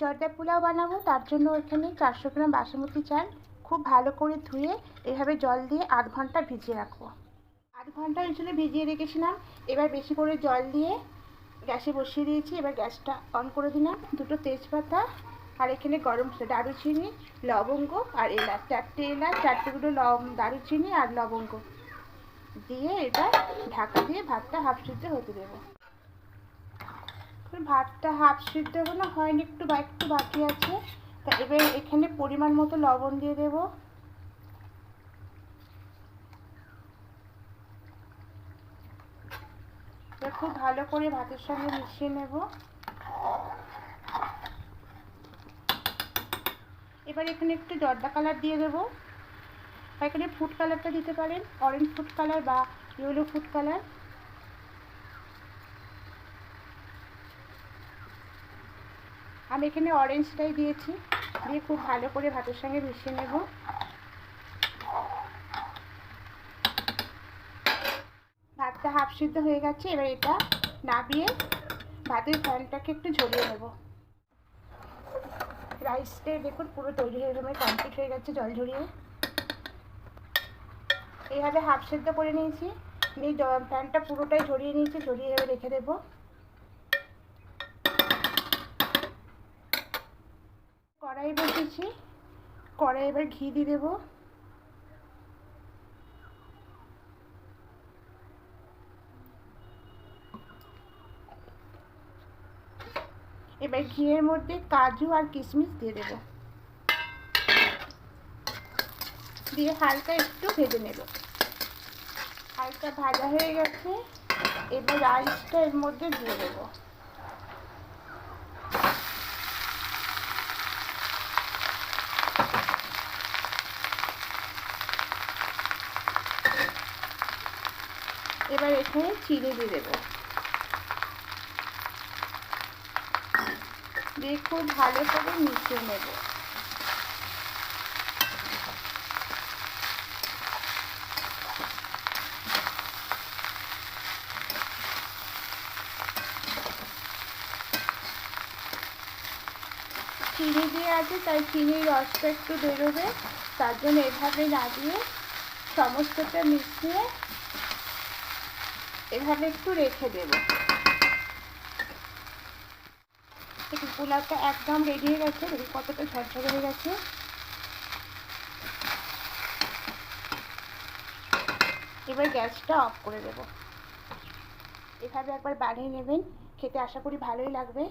জর্দা পোলাও বানাবো, তার জন্য এখানে চারশো গ্রাম বাসমতি চাল খুব ভালো করে ধুয়ে এভাবে জল দিয়ে আধ ঘণ্টা ভিজিয়ে রাখব। আধ ঘণ্টা জন্য ভিজিয়ে রেখেছিলাম, এবার বেশি করে জল দিয়ে গ্যাসে বসিয়ে দিয়েছি, এবার গ্যাসটা অন করে দিলাম। দুটো তেজপাতা আর এখানে গরম দারুচিনি, লবঙ্গ আর এলাচ। চারটে এলাচ চারটেগুলো লব দারুচিনি আর লবঙ্গ। দিয়ে এটা ঢাকা দিয়ে ভাতটা হাফ সিদ্ধ হতে দেবো। ভাতটা হাফ সিদ্ধ হলো হয়নি একটু বা, একটু বাকি আছে। তা এবার এখানে পরিমাণ মতো লবণ দিয়ে দেব। খুব ভালো করে ভাতের সঙ্গে মিশিয়ে নেব। এবার এখানে একটু জর্দা কালার দিয়ে দেবো। এখানে ফুড কালারটা দিতে পারেন অরেঞ্জ ফুড কালার বা ইয়েলো ফুড কালার আমি এখানে অরেঞ্জটাই দিয়েছি। দিয়ে খুব ভালো করে ভাতের সঙ্গে মিশিয়ে নেব। ভাতটা হাফ সিদ্ধ হয়ে গেছে, এবার এটা নাবিয়ে ভাতের ফ্যানটাকে একটু ঝরিয়ে নেব। রাইসটা দেখুন পুরো তৈরি হয়ে গেলে কমপ্লিট হয়ে গেছে জল ঝরিয়ে। এইভাবে হাফ সিদ্ধ করে নিয়েছি। নিয়ে ফ্যানটা পুরোটাই ঝরিয়ে নিয়েছি, ঝরিয়ে রেখে দেবো। কড়াই বসেছি। কড়াই এবার ঘি দিয়ে দেবো। এবার ঘিয়ের মধ্যে কাজু আর কিশমিশ দিয়ে দেবো। দিয়ে হালকা একটু ভেজে নেব। হালকা ভাজা হয়ে গেছে। এবার রাইসটা এর মধ্যে দিয়ে দেবো। এবার এখানে চিনি দিয়ে দেবো। দিয়ে খুব ভালো করে মিশিয়ে নেব। চিনি দিয়ে আছে, তাই চিনির রসটা একটু বেরোবে। তার জন্য এভাবে না দিয়ে সমস্তটা মিশিয়ে এভাবে একটু রেখে দেব। পোলাওটা একদম রেডি হয়ে গেছে। কতটা ঝরঝরে হয়ে গেছে। এবার গ্যাসটা অফ করে দেব। এভাবে একবার বাড়িয়ে নেবেন। খেতে আশা করি ভালোই লাগবে।